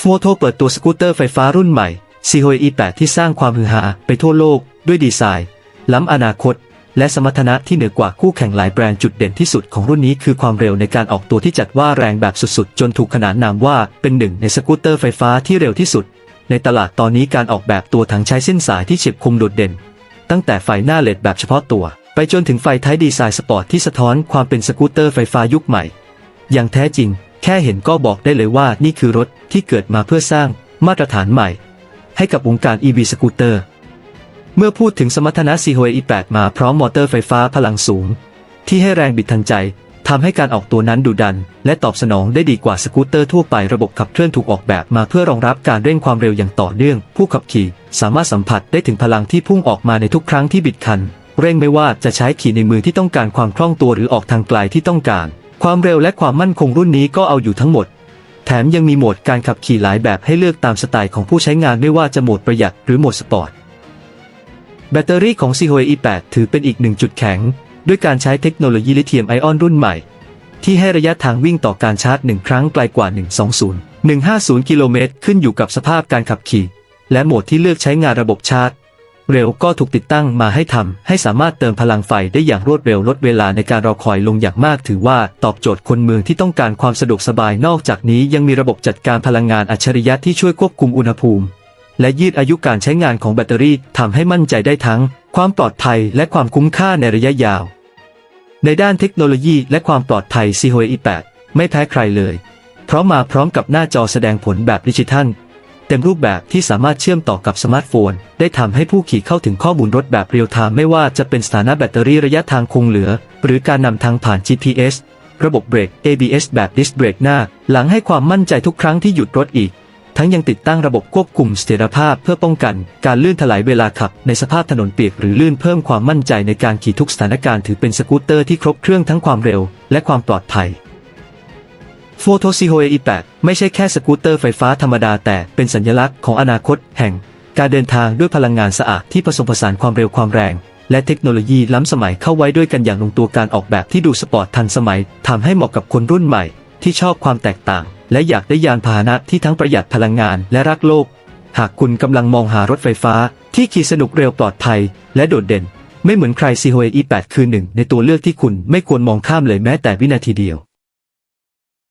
โฟโตเปิดตัวสกูตเตอร์ไฟฟ้ารุ่นใหม่ c h o e 8ที่สร้างความฮือฮาไปทั่วโลกด้วยดีไซน์ ล้ำอนาคต และสมรรถนะที่เหนือกว่าคู่แข่งหลายแบรนด์จุดเด่นที่สุดของรุ่นนี้คือความเร็วในการออกตัวที่จัดว่าแรงแบบสุดๆ จนถูกขนานนามว่าเป็นหนึ่งในสกูตเตอร์ไฟฟ้าที่เร็วที่สุด ในตลาดตอนนี้การออกแบบตัวถังใช้เส้นสายที่เฉียบคมโดดเด่น ตั้งแต่ไฟหน้าเลดแบบเฉพาะตัว ไปจนถึงไฟท้ายดีไซน์สปอร์ตที่สะท้อนความเป็นสกูตเตอร์ไฟฟ้ายุคใหม่ อย่างแท้จริง แค่เห็นก็บอกได้เลยว่านี่คือรถ ที่เกิดมาเพื่อสร้างมาตรฐานใหม่ ให้กับวงการ EV สกูตเตอร์ เมื่อพูดถึงสมรรถนะ c h o e 8 มาพร้อมมอเตอร์ไฟฟ้าพลังสูง ที่ให้แรงบิดทันใจทำให้การออกตัวนั้นดุดัน และตอบสนองได้ดีกว่าสกูตเตอร์ทั่วไประบบขับเคลื่อนถูกออกแบบมาเพื่อรองรับการเร่งความเร็วอย่างต่อเนื่อง ผู้ขับขี่สามารถสัมผัสได้ถึงพลังที่พุ่งออกมาในทุกครั้งที่บิดคัน เร่งไม่ว่าจะใช้ขี่ในมือที่ต้องการความคล่องตัวหรือออกทางไกลที่ต้องการ ความเร็วและความมั่นคงรุ่นนี้ก็เอาอยู่ทั้งหมด แถมยังมีโหมดการขับขี่หลายแบบให้เลือกตามสไตล์ของผู้ใช้งานไม่ว่าจะโหมดประหยัดหรือโหมดสปอร์ต แบตเตอรี่ของ c h o e 8ถือเป็นอีกหนึ่งจุดแข็ง ด้วยการใช้เทคโนโลยีลิเธียมไอออนรุ่นใหม่ ที่ให้ระยะทางวิ่งต่อการชาร์จ 1 ครั้งไกลกว่า 120 150 กิโลเมตรขึ้นอยู่กับสภาพการขับขี่ และโหมดที่เลือกใช้งานระบบชาร์จ เร็วก็ถูกติดตั้งมาให้ทำให้สามารถเติมพลังไฟได้อย่างรวดเร็วลดเวลาในการรอคอยลงอย่างมาก ถือว่าตอบโจทย์คนเมืองที่ต้องการความสะดวกสบายนอกจากนี้ยังมีระบบจัดการพลังงานอัจฉริยะที่ช่วยควบคุมอุณหภูมิ และยืดอายุการใช้งานของแบตเตอรี่ทำให้มั่นใจได้ทั้ง ความปลอดภัยและความคุ้มค่าในระยะยาว ในด้านเทคโนโลยีและความปลอดภัย c h o e 8ไม่แพ้ใครเลย เพราะมาพร้อมกับหน้าจอแสดงผลแบบดิจิทัล เต็มรูปแบบที่สามารถเชื่อมต่อกับสมาร์ทโฟน ได้ทำให้ผู้ขี่เข้าถึงข้อมูลรถแบบเรียลไทม์ไม่ว่าจะเป็นสถานะแบตเตอรี่ระยะทางคงเหลือ หรือการนำทางผ่าน GPS ระบบเบรก ABS แบบดิสเบรกหน้า หลังให้ความมั่นใจทุกครั้งที่หยุดรถอีก ทั้งยังติดตั้งระบบควบคุมเสถียรภาพเพื่อป้องกัน การลื่นถลายเวลาขับในสภาพถนนเปียกหรือลื่นเพิ่มความมั่นใจในการขี่ทุกสถานการณ์ถือเป็นสกูตเตอร์ที่ครบเครื่องทั้งความเร็ว และความปลอดภัย โฟโตซิโฮเอ8ไม่ใช่แค่สกูตเตอร์ไฟฟ้าธรรมดาแต่เป็นสัญลักษณ์ของอนาคตแห่ง การเดินทางด้วยพลังงานสะอาดที่ผสมผสานความเร็วความแรง และเทคโนโลยีล้ำสมัยเข้าไว้ด้วยกันอย่างลงตัวการออกแบบที่ดูสปอร์ตทันสมัยทำให้เหมาะกับคนรุ่นใหม่ ที่ชอบความแตกต่าง และอยากได้ยานพาหนะที่ทั้งประหยัดพลังงานและรักโลก หากคุณกำลังมองหารถไฟฟ้า ที่ขี่สนุกเร็วปลอดภัย และโดดเด่น ไม่เหมือนใครซีโฮเอ8คือหนึ่งในตัวเลือกที่คุณไม่ควรมองข้ามเลยแม้แต่วินาทีเดียว